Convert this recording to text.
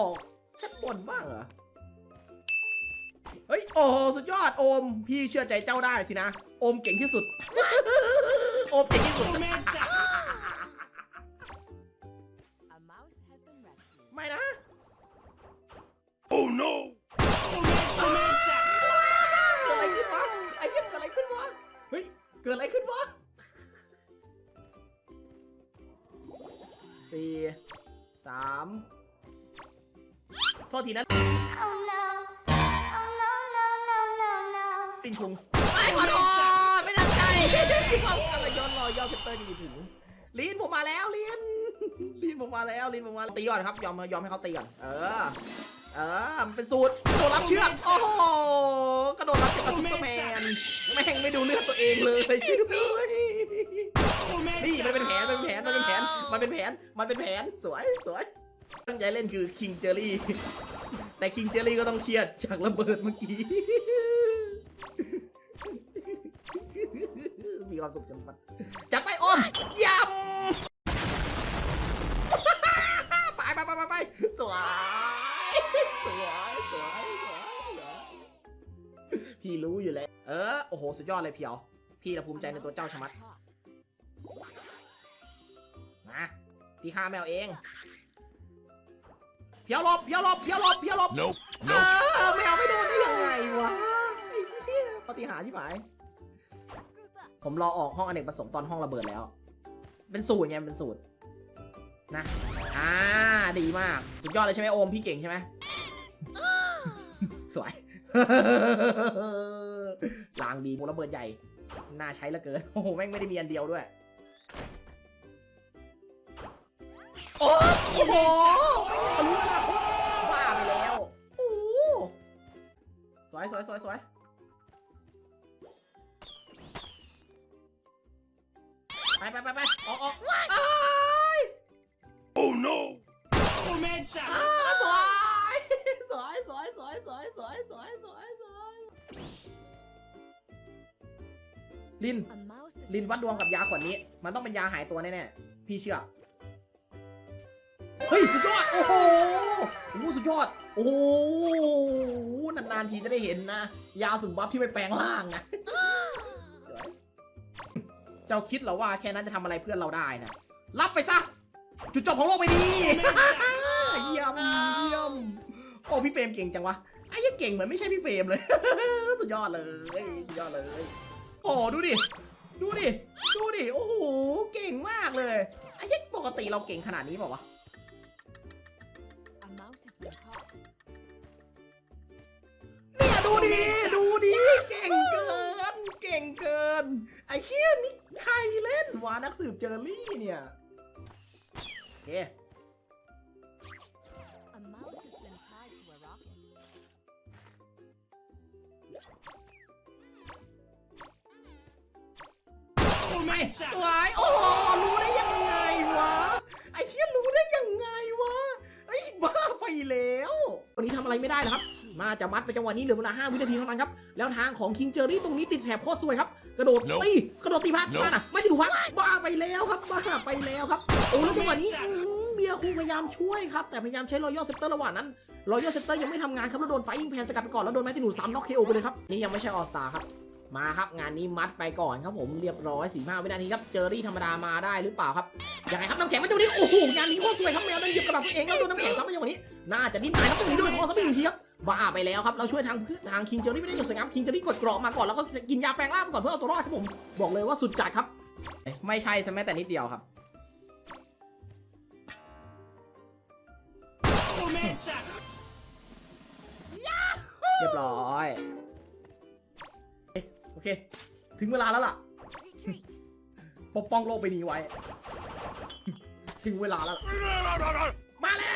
ออกชั้นบนบ้างเหรอ เฮ้ย โอ้โหสุดยอดโอม พี่เชื่อใจเจ้าได้สินะ โอมเก่งที่สุด โอมเก่งที่สุด A mouse has been rescued. ไม่นะ Oh no! เกิดอะไรขึ้นวะ ไอ้เหี้ยเกิดอะไรขึ้นวะ เฮ้ย เกิดอะไรขึ้นวะสี่สาม โทษทีนะ Oh no. Oh no, no, no, no, no. ติงคุงไม่ขอโทษไม่ตั้งใจความอะไรย้อนรอยย้อนเซนเตอร์อยู่ถึงลีนผมมาแล้วลีนลีนผมมาแล้วลีนผมมาตีก่อนครับยอมยอมให้เขาตีก่อนเออเออมันเป็นสูตรกระโดดรับเชือกโอ้โหกระโดดรับเชือกกับซุปเปอร์แมนแม่งไม่ดูเลือดตัวเองเลยช่วยด้วยนี่มันเป็นแผนมันเป็นแผนมันเป็นแผนมันเป็นแผนมันเป็นแผนสวยสวย งใจเล่นคือคิงเจอรี่ แต่คิงเจอรี่ก็ต้องเครียดจากระเบิดเมื่อกี้ มีความสุขจังมันจัดไปอมยำไปไปไปไปไปสวยสวยสวยสวยสวยพี่รู้อยู่แล้วเออโอ้โหสุดยอดเลยเพียว พี่เราภูมิใจในตัวเจ้าชะมัดนะพี่ฆ่าแมวเอง เพียวหลบเพียวหลบเพียวหลบเพียวหลบ Nope. เออแมวไม่โดนได้ยังไงวะไอ้เหี้ยปฏิหารย์ชิบหาย Group up. ผมรอออกห้องอเนกประสงค์ตอนห้องระเบิดแล้ว เป็นสูตรไงเป็นสูตรนะอ่าดีมาก สุดยอดเลยใช่ไหมโอมพี่เก่งใช่ไหมสวย ลางดีมูระเบิดใหญ่ น่าใช้เหลือเกิน โอ้โห แม่งไม่ได้มีอันเดียวด้วย โอ้โหไม่ได้ทะลุอนาคตบ้าไปแล้วโอ้โหสวยสวยสวยสวยไปไปไปไปออกออกอ้าย Oh no! อ้าสวยสวยสวยสวยสวยสวยสวยสวยสวยลิน A mouse has ลิน been วัดดวงกับยาขวดนี้ มันต้องเป็นยาหายตัวแน่ๆพี่เชื่อ เฮ้ย สุดยอด โอ้โหโอ้โหสุดยอด โอ้โหนานๆทีจะได้เห็นนะ ยาสุ่มบัฟที่ไม่แปลงร่างนะเจ้าคิดเหรอว่าแค่นั้นจะทำอะไรเพื่อนเราได้นะ รับไปซะ จุดจบของโลกไปดีเยี่ยมเยี่ยมโอ้พี่เฟรมเก่งจังวะไอ้ยังเก่งเหมือนไม่ใช่พี่เฟรมเลย สุดยอดเลย สุดยอดเลย โอ้ดูดิ ดูดิ ดูดิ โอ้โห เก่งมากเลย ไอ้ยักปกติเราเก่งขนาดนี้เปล่าวะ เก่งเกิน เก่งเกิน ไอ้เชี่ยนี่ใครเล่นวะนักสืบเจอรี่เนี่ยโอเค A mouse has been tied to a rocket. ไม่สวยโอ้โหรู้ได้ยังไงวะ ไอ้เชี่ยรู้ได้ยังไงวะไอ้บ้าไปแล้ว วันนี้ทำอะไรไม่ได้นะครับ มาจะมัดไปจังหวะนี้เหลือเวลา5วินาทีเท่านั้นครับ แล้วทางของคิงเจอรี่ตรงนี้ติดแถบโคตรสวยครับ กระโดด Nope ตีกระโดดตีพัด Nope มาน่ะไม่ใช่ดูพัดบ้าไปแล้วครับบ้าไปแล้วครับ โอ้แล้วจังหวะนี้อื้อหือเบียร์คงพยายามช่วยครับ แต่พยายามใช้รอยัลเซปเตอร์ระหว่างนั้นรอยัลเซปเตอร์ยังไม่ทำงานครับแล้วโดนไฟยิงแพนสกัดไปก่อนแล้วโดนแมตตินูซ้ำน็อกเคโอไปเลยครับนี่ยังไม่ใช่ออสตาครับมาครับงานนี้มัดไปก่อนครับผมเรียบร้อยสี่ห้าวินาทีครับเจอรี่ธรรมดามาได้หรือเปล่าครับยังไงครับน้ำแข็งมาจังหวะนี้โอ้โหงานนี้โคตรสวยครับแมวนั้นเหยียบกระบาตัวเองแล้วโดนน้ำแข็งซ้ำไปจังหวะนี้ น่าจะดิ้นตายครับจังหวะนี้ด้วยพอสักหนึ่งทีครับ บ้าไปแล้วครับ เราช่วยทางพื่อนทางคิงเจอรี่ไม่ได้อย่างสวยงามคิงเจอรี่กดเกราะมาก่อนแล้วก็กินยาแปลงร่างมาก่อนเพื่อเอาตัวรอดครับผม บอกเลยว่าสุดจัดครับ ไม่ใช่ใช่ไหมแต่นิดเดียวครับเรียบร้อยเอ๊ะโอเค ถึงเวลาแล้วล่ะ ปกป้องโลกไปนี้ไว้ ถึงเวลาแล้ว มาเลย